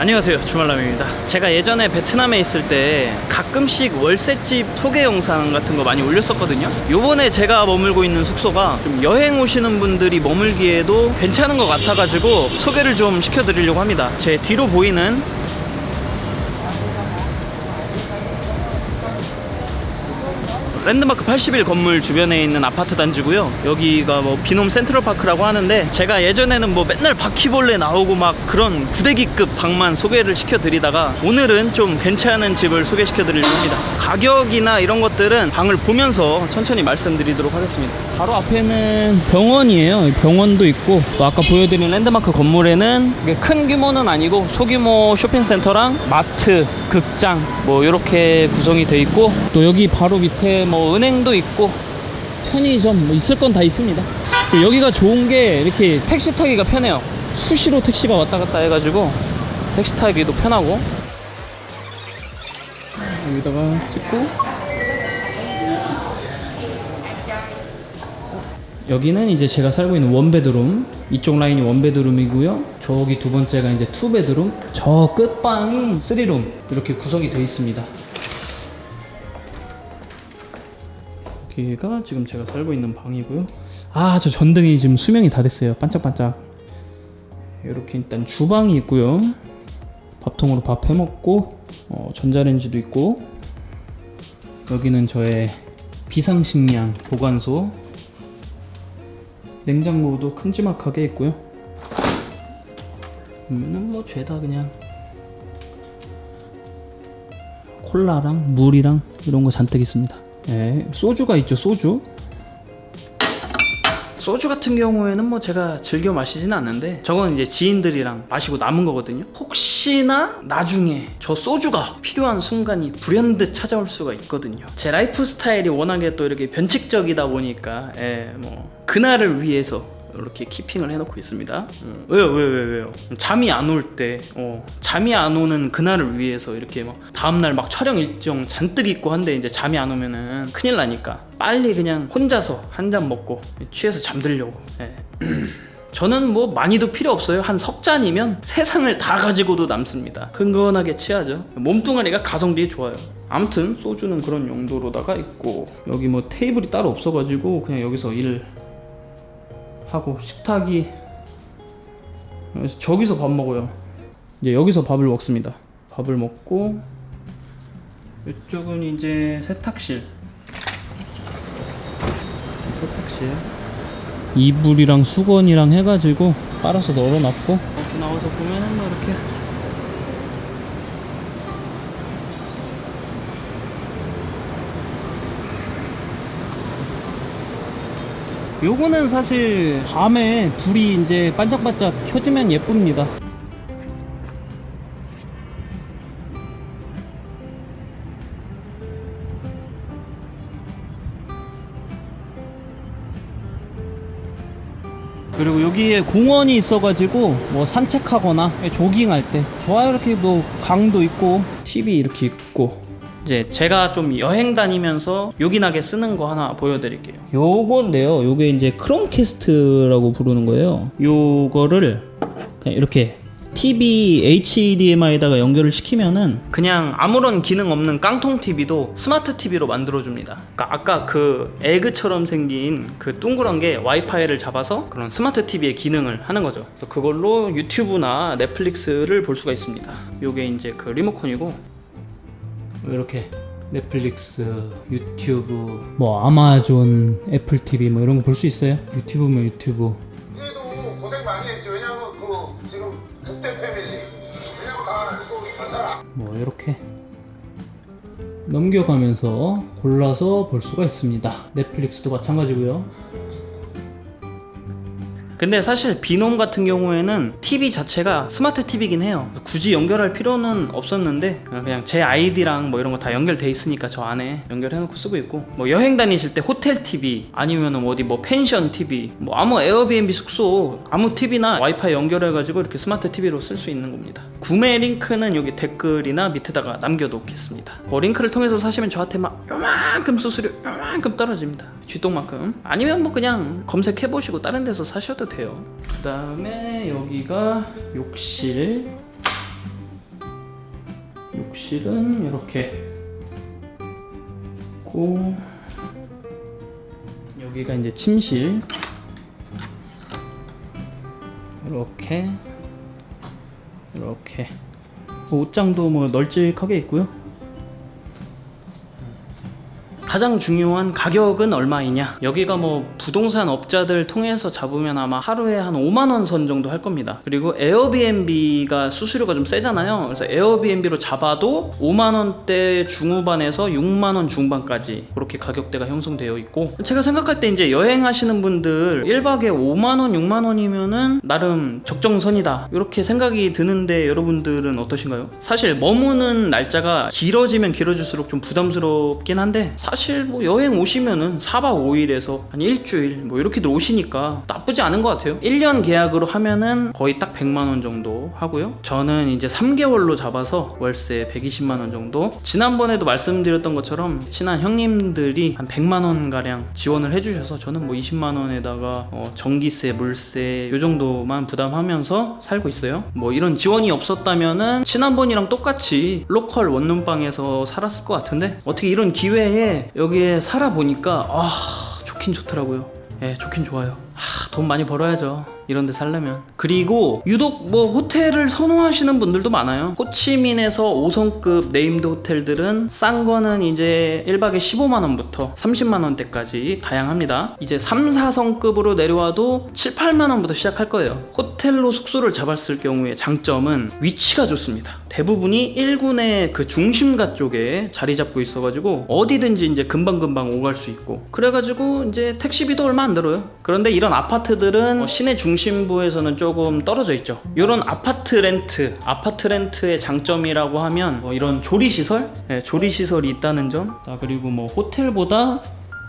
안녕하세요. 주말남입니다. 제가 예전에 베트남에 있을 때 가끔씩 월세집 소개 영상 같은 거 많이 올렸었거든요. 요번에 제가 머물고 있는 숙소가 좀 여행 오시는 분들이 머물기에도 괜찮은 것 같아가지고 소개를 좀 시켜드리려고 합니다. 제 뒤로 보이는 랜드마크 81 건물 주변에 있는 아파트 단지고요. 여기가 뭐 비놈 센트럴파크라고 하는데 제가 예전에는 뭐 맨날 바퀴벌레 나오고 막 그런 구대기급 방만 소개를 시켜드리다가 오늘은 좀 괜찮은 집을 소개시켜드리려고 합니다. 가격이나 이런 것들은 방을 보면서 천천히 말씀드리도록 하겠습니다. 바로 앞에는 병원이에요. 병원도 있고 또 아까 보여드린 랜드마크 건물에는 큰 규모는 아니고 소규모 쇼핑센터랑 마트, 극장 뭐 이렇게 구성이 돼 있고 또 여기 바로 밑에 뭐 은행도 있고 편의점 뭐 있을 건 다 있습니다. 그리고 여기가 좋은 게 이렇게 택시 타기가 편해요. 수시로 택시가 왔다 갔다 해가지고 택시 타기도 편하고. 여기다가 찍고. 여기는 이제 제가 살고 있는 원베드룸. 이쪽 라인이 원베드룸이고요. 저기 두 번째가 이제 투베드룸. 저 끝방이 쓰리룸. 이렇게 구성이 되어 있습니다 여기가 지금 제가 살고 있는 방이고요. 아 저 전등이 지금 수명이 다 됐어요. 반짝반짝. 이렇게 일단 주방이 있고요. 밥통으로 밥 해먹고 어, 전자레인지도 있고 여기는 저의 비상식량 보관소. 냉장고도 큼지막하게 있고요. 보면은 뭐 죄다 그냥. 콜라랑 물이랑 이런 거 잔뜩 있습니다. 네, 소주가 있죠, 소주. 소주 같은 경우에는 뭐 제가 즐겨 마시지는 않는데 저건 이제 지인들이랑 마시고 남은 거거든요. 혹시나 나중에 저 소주가 필요한 순간이 불현듯 찾아올 수가 있거든요. 제 라이프 스타일이 워낙에 또 이렇게 변칙적이다 보니까 예, 뭐 그날을 위해서 이렇게 키핑을 해놓고 있습니다. 음, 왜요, 왜요, 왜요? 잠이 안 올 때, 어, 잠이 안 오는 그날을 위해서 이렇게 막 다음날 막 촬영 일정 잔뜩 있고 한데 이제 잠이 안 오면은 큰일 나니까 빨리 그냥 혼자서 한 잔 먹고 취해서 잠들려고. 예. 저는 뭐 많이도 필요 없어요. 한 석 잔이면 세상을 다 가지고도 남습니다. 흥건하게 취하죠. 몸뚱아리가 가성비에 좋아요. 아무튼 소주는 그런 용도로다가 있고 여기 뭐 테이블이 따로 없어가지고 그냥 여기서 일 하고 식탁이 저기서 밥 먹어요. 이제 여기서 밥을 먹습니다. 밥을 먹고 이쪽은 이제 세탁실. 세탁실. 이불이랑 수건이랑 해가지고 빨아서 널어놨고 이렇게 나와서 보면은 뭐 이렇게 요거는 사실 밤에 불이 이제 반짝반짝 켜지면 예쁩니다. 그리고 여기에 공원이 있어가지고 뭐 산책하거나 조깅할 때 좋아요 이렇게 뭐 강도 있고 TV 이렇게 있고 이제 제가 좀 여행 다니면서 요긴하게 쓰는 거 하나 보여드릴게요. 요건데요. 요게 이제 크롬캐스트라고 부르는 거예요. 요거를 그냥 이렇게 TV HDMI에다가 연결을 시키면은 그냥 아무런 기능 없는 깡통 TV도 스마트 TV로 만들어줍니다. 그러니까 아까 그 에그처럼 생긴 그 둥그런 게 와이파이를 잡아서 그런 스마트 TV의 기능을 하는 거죠. 그래서 그걸로 유튜브나 넷플릭스를 볼 수가 있습니다. 요게 이제 그 리모컨이고 이렇게 넷플릭스, 유튜브, 뭐 아마존, 애플 TV 뭐 이런 거 볼 수 있어요. 유튜브면 유튜브. 그때도 고생 많이 했죠. 왜냐면 그 지금 그때 패밀리. 왜냐면 다 알고. 뭐 이렇게 넘겨가면서 골라서 볼 수가 있습니다. 넷플릭스도 마찬가지고요. 근데 사실 비놈 같은 경우에는 TV 자체가 스마트 TV긴 해요. 굳이 연결할 필요는 없었는데 그냥 제 아이디랑 뭐 이런 거 다 연결돼 있으니까 저 안에 연결해놓고 쓰고 있고 뭐 여행 다니실 때 호텔 TV 아니면은 어디 뭐 펜션 TV 뭐 아무 에어비앤비 숙소 아무 TV나 와이파이 연결해가지고 이렇게 스마트 TV로 쓸 수 있는 겁니다. 구매 링크는 여기 댓글이나 밑에다가 남겨놓겠습니다. 뭐 링크를 통해서 사시면 저한테 막 요만큼 수수료 요만큼 떨어집니다. 쥐똥만큼 아니면 뭐 그냥 검색해보시고 다른 데서 사셔 도 돼요. 그 다음에 여기가 욕실. 욕실은 이렇게. 있고 여기가 이제 침실. 이렇게. 이렇게. 옷장도 뭐 널찍하게 있고요. 가장 중요한 가격은 얼마이냐? 여기가 뭐 부동산 업자들 통해서 잡으면 아마 하루에 한 5만 원 선 정도 할 겁니다. 그리고 에어비앤비가 수수료가 좀 세잖아요. 그래서 에어비앤비로 잡아도 5만 원대 중후반에서 6만 원 중반까지 그렇게 가격대가 형성되어 있고 제가 생각할 때 이제 여행하시는 분들 1박에 5만 원, 6만 원이면은 나름 적정선이다. 이렇게 생각이 드는데 여러분들은 어떠신가요? 사실 머무는 날짜가 길어지면 길어질수록 좀 부담스럽긴 한데 사실 뭐 여행 오시면은 4박 5일에서 한 일주일 뭐 이렇게들 오시니까 나쁘지 않은 것 같아요. 1년 계약으로 하면은 거의 딱 100만 원 정도 하고요. 저는 이제 3개월로 잡아서 월세 120만 원 정도. 지난번에도 말씀드렸던 것처럼 친한 형님들이 한 100만 원 가량 지원을 해주셔서 저는 뭐 20만 원에다가 어, 전기세, 물세 요 정도만 부담하면서 살고 있어요. 뭐 이런 지원이 없었다면은 지난번이랑 똑같이 로컬 원룸방에서 살았을 것 같은데 어떻게 이런 기회에 여기에 살아 보니까 아 좋긴 좋더라고요. 예, 좋긴 좋아요. 아, 돈 많이 벌어야죠. 이런 데 살려면. 그리고 유독 뭐 호텔을 선호하시는 분들도 많아요. 호치민에서 5성급 네임드 호텔들은 싼 거는 이제 1박에 15만 원부터 30만 원대까지 다양합니다. 이제 3, 4성급으로 내려와도 7, 8만 원부터 시작할 거예요. 호텔로 숙소를 잡았을 경우에 장점은 위치가 좋습니다. 대부분이 1군의 그 중심가 쪽에 자리 잡고 있어가지고 어디든지 이제 금방금방 오갈 수 있고 그래가지고 이제 택시비도 얼마 안 들어요. 그런데 이런 아파트들은 어, 시내 중심 부에서는 조금 떨어져 있죠. 이런 아파트 렌트, 아파트 렌트의 장점이라고 하면 뭐 이런 조리 시설, 네, 조리 시설이 있다는 점. 자 그리고 뭐 호텔보다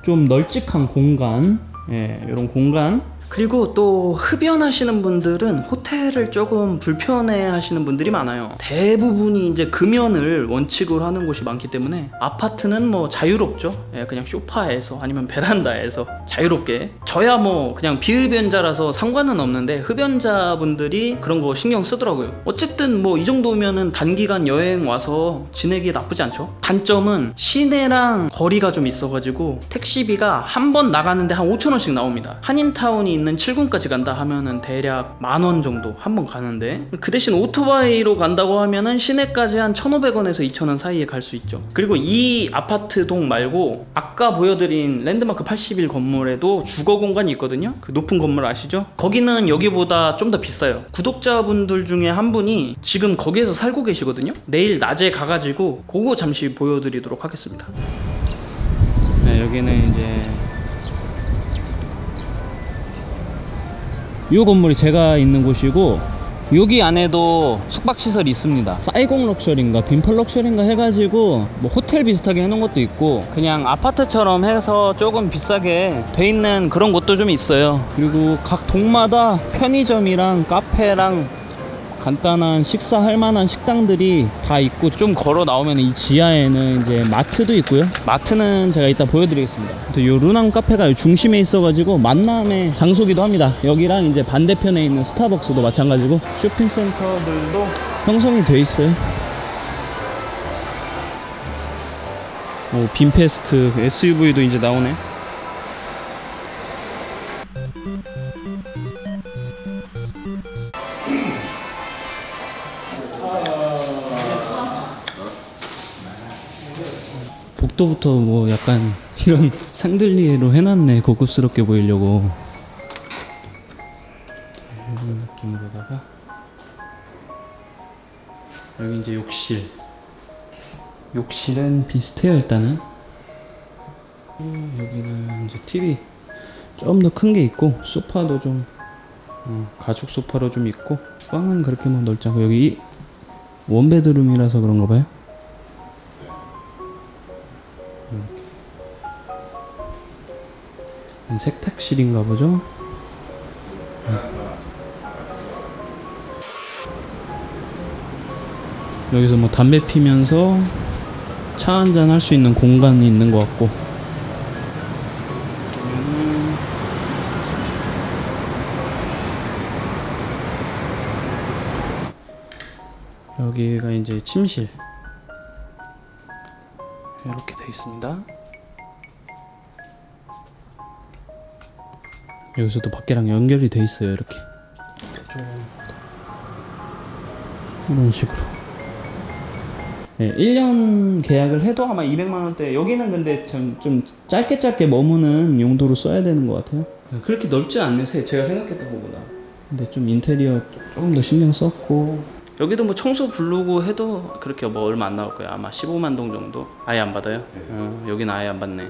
좀 널찍한 공간, 예, 이런 공간. 그리고 또 흡연하시는 분들은 호텔을 조금 불편해 하시는 분들이 많아요. 대부분이 이제 금연을 원칙으로 하는 곳이 많기 때문에 아파트는 뭐 자유롭죠. 예, 그냥 쇼파에서 아니면 베란다에서 자유롭게. 저야 뭐 그냥 비흡연자라서 상관은 없는데 흡연자분들이 그런 거 신경 쓰더라고요. 어쨌든 뭐 이 정도면은 단기간 여행 와서 지내기 나쁘지 않죠. 단점은 시내랑 거리가 좀 있어가지고 택시비가 한 번 나가는데 한 5천 원씩 나옵니다. 한인타운이 있는 7군까지 간다 하면은 대략 만 원 정도 한 번 가는데 그 대신 오토바이로 간다고 하면은 시내까지 한 1,500원에서 2,000원 사이에 갈 수 있죠. 그리고 이 아파트 동 말고 아까 보여드린 랜드마크 81 건물에도 주거 공간이 있거든요. 그 높은 건물 아시죠? 거기는 여기보다 좀 더 비싸요. 구독자분들 중에 한 분이 지금 거기에서 살고 계시거든요. 내일 낮에 가가지고 그거 잠시 보여드리도록 하겠습니다. 네, 여기는 이제 이 건물이 제가 있는 곳이고 여기 안에도 숙박시설이 있습니다. 사이공 럭셔리인가 빈펄 럭셔리인가 해가지고 뭐 호텔 비슷하게 해놓은 것도 있고 그냥 아파트처럼 해서 조금 비싸게 돼 있는 그런 곳도 좀 있어요. 그리고 각 동마다 편의점이랑 카페랑 간단한 식사할 만한 식당들이 다 있고 좀 걸어 나오면 이 지하에는 이제 마트도 있고요. 마트는 제가 이따 보여드리겠습니다. 이 루남 카페가 중심에 있어가지고 만남의 장소기도 합니다. 여기랑 이제 반대편에 있는 스타벅스도 마찬가지고 쇼핑센터들도 형성이 돼 있어요. 오, 빈페스트 SUV도 이제 나오네. 복도부터 뭐 약간 이런 상들리에로 해놨네 고급스럽게 보이려고. 이런 느낌으로다가. 여기 이제 욕실. 욕실은 비슷해요 일단은. 어, 여기는 이제 TV. 좀 더 큰 게 있고 소파도 좀 어, 가죽 소파로 좀 있고 주방은 그렇게 뭐 넓지 않고 여기 원베드룸이라서 그런가 봐요 음, 세탁실인가 보죠? 여기서 뭐 담배 피면서 차 한잔 할 수 있는 공간이 있는 것 같고 음. 여기가 이제 침실 이렇게 돼 있습니다. 여기서도 밖에랑 연결이 돼 있어요. 이렇게 좀 이런 식으로. 네, 1년 계약을 해도 아마 200만 원대. 여기는 근데 참 좀 짧게 짧게 머무는 용도로 써야 되는 것 같아요. 네, 그렇게 넓지 않네요. 세- 제가 생각했던 것보다. 근데 좀 인테리어 조금 더 신경 썼고. 여기도 뭐 청소 부르고 해도 그렇게 뭐 얼마 안 나올 거예요. 아마 15만 동 정도. 아예 안 받아요? 어, 여기는 아예 안 받네.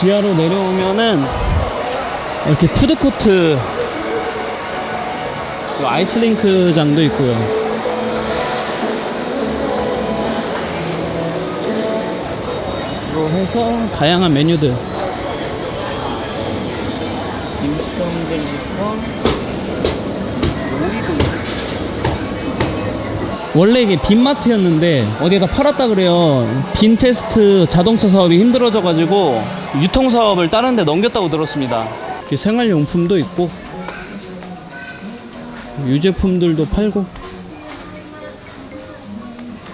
지하로 내려오면은 이렇게 푸드코트 그 아이스링크장도 있고요. 해서 다양한 메뉴들. 김성들부터. 원래 이게 빈마트였는데 어디에다 팔았다 그래요. 빈 테스트 자동차 사업이 힘들어져 가지고 유통 사업을 다른 데 넘겼다고 들었습니다. 이렇게 생활용품도 있고 유제품들도 팔고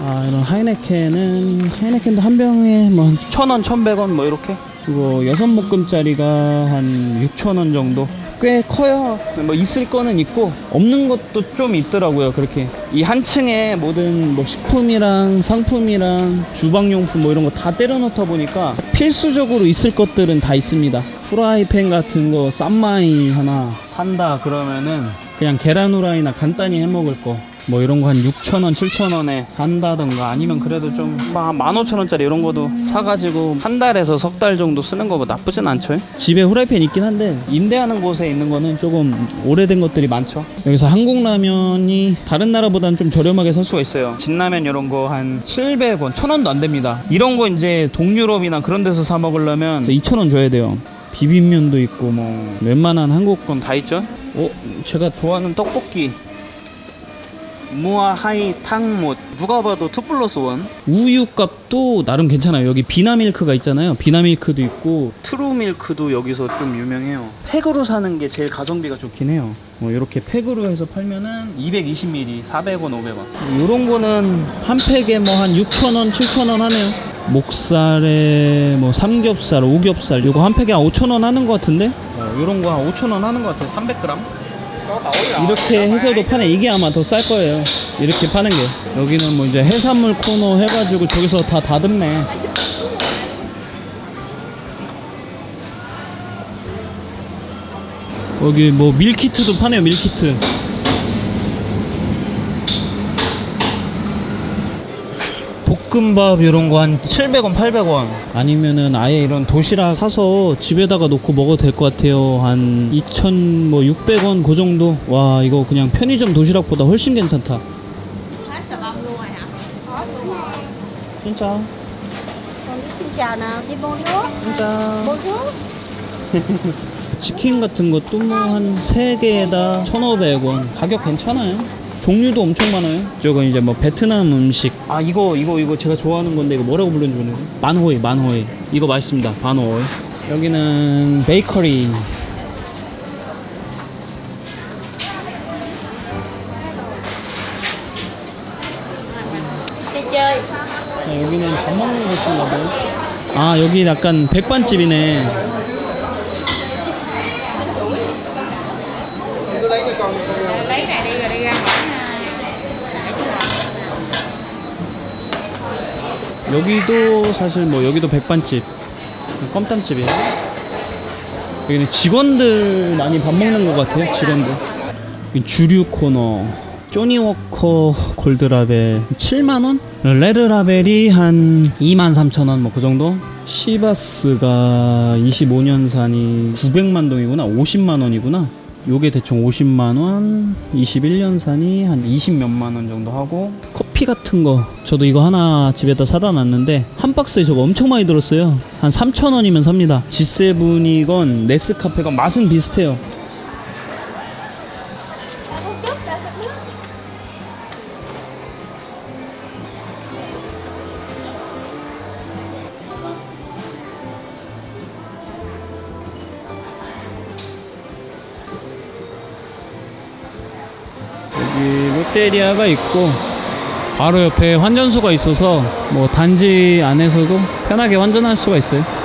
아 이런 하이네켄은 하이네켄도 한 병에 뭐 천원 천백원 뭐 이렇게 그리고 여섯 묶음짜리가 한 육천 원 정도? 꽤 커요. 뭐 있을 거는 있고 없는 것도 좀 있더라고요 그렇게. 이 한 층에 모든 뭐 식품이랑 상품이랑 주방용품 뭐 이런 거 다 때려 넣다 보니까 필수적으로 있을 것들은 다 있습니다. 프라이팬 같은 거 쌈마이 하나 산다 그러면은 그냥 계란 후라이나 간단히 해 먹을 거 뭐 이런 거 한 6,000원, 7,000원에 산다던가 아니면 그래도 좀 한 15,000원짜리 이런 거도 사가지고 한 달에서 석 달 정도 쓰는 거뭐 나쁘진 않죠. 집에 후라이팬 있긴 한데 임대하는 곳에 있는 거는 조금 오래된 것들이 많죠. 여기서 한국 라면이 다른 나라보다는 좀 저렴하게 살 수가 있어요. 진라면 이런 거 한 700원, 1,000원도 안 됩니다. 이런 거 이제 동유럽이나 그런 데서 사 먹으려면 2,000원 줘야 돼요. 비빔면도 있고 뭐 웬만한 한국 건 다 있죠. 어, 제가 좋아하는 떡볶이 무아하이 탕못. 누가 봐도 2 플러스 1 우유 값도 나름 괜찮아요. 여기 비나밀크가 있잖아요. 비나밀크도 있고. 트루밀크도 여기서 좀 유명해요. 팩으로 사는 게 제일 가성비가 좋긴 해요. 뭐 이렇게 팩으로 해서 팔면은 220ml 400원 500원. 요런 거는 한 팩에 뭐 한 6,000원 7,000원 하네요. 목살에 뭐 삼겹살 오겹살. 요거 한 팩에 한 5,000원 하는 것 같은데? 어, 요런 거 한 5,000원 하는 것 같아요. 300g 이렇게 해서도 파네. 이게 아마 더 쌀 거예요. 이렇게 파는 게. 여기는 뭐 이제 해산물 코너 해가지고 저기서 다 다듬네. 여기 뭐 밀키트도 파네요 밀키트 볶음밥 이런 거 한 700원 800원. 아니면은 아예 이런 도시락 사서 집에다가 놓고 먹어도 될 것 같아요. 한 2,000 뭐 600원 그 정도? 와 이거 그냥 편의점 도시락보다 훨씬 괜찮다. 진짜. bonjour. 진짜. 치킨 같은 것도 뭐 한 3개에다 1,500원. 가격 괜찮아요 종류도 엄청 많아요. 저건 이제 뭐 베트남 음식. 아 이거 이거 이거 제가 좋아하는 건데 이거 뭐라고 부르는지 모르겠네. 만호이 만호이. 이거 맛있습니다 반호이. 여기는 베이커리. Đi chơi. 자, 여기는 밥 먹는 곳인가 봐요 아 여기 약간 백반집이네 여기도 사실 뭐 여기도 백반집 껌땀집이에요 여기는 직원들 많이 밥 먹는 것 같아요 직원들 주류 코너 쪼니워커 골드라벨 7만원? 레드라벨이 한 23,000원 뭐 그 정도? 시바스가 25년산이 900만 동이구나 50만원이구나 요게 대충 50만원 21년산이 한 20몇만 원 정도 하고 커피 같은 거 저도 이거 하나 집에다 사다 놨는데 한 박스에 저거 엄청 많이 들었어요. 한 3,000원이면 삽니다. G7이건 네스카페건 맛은 비슷해요 롯데리아가 있고 바로 옆에 환전소가 있어서 뭐 단지 안에서도 편하게 환전할 수가 있어요.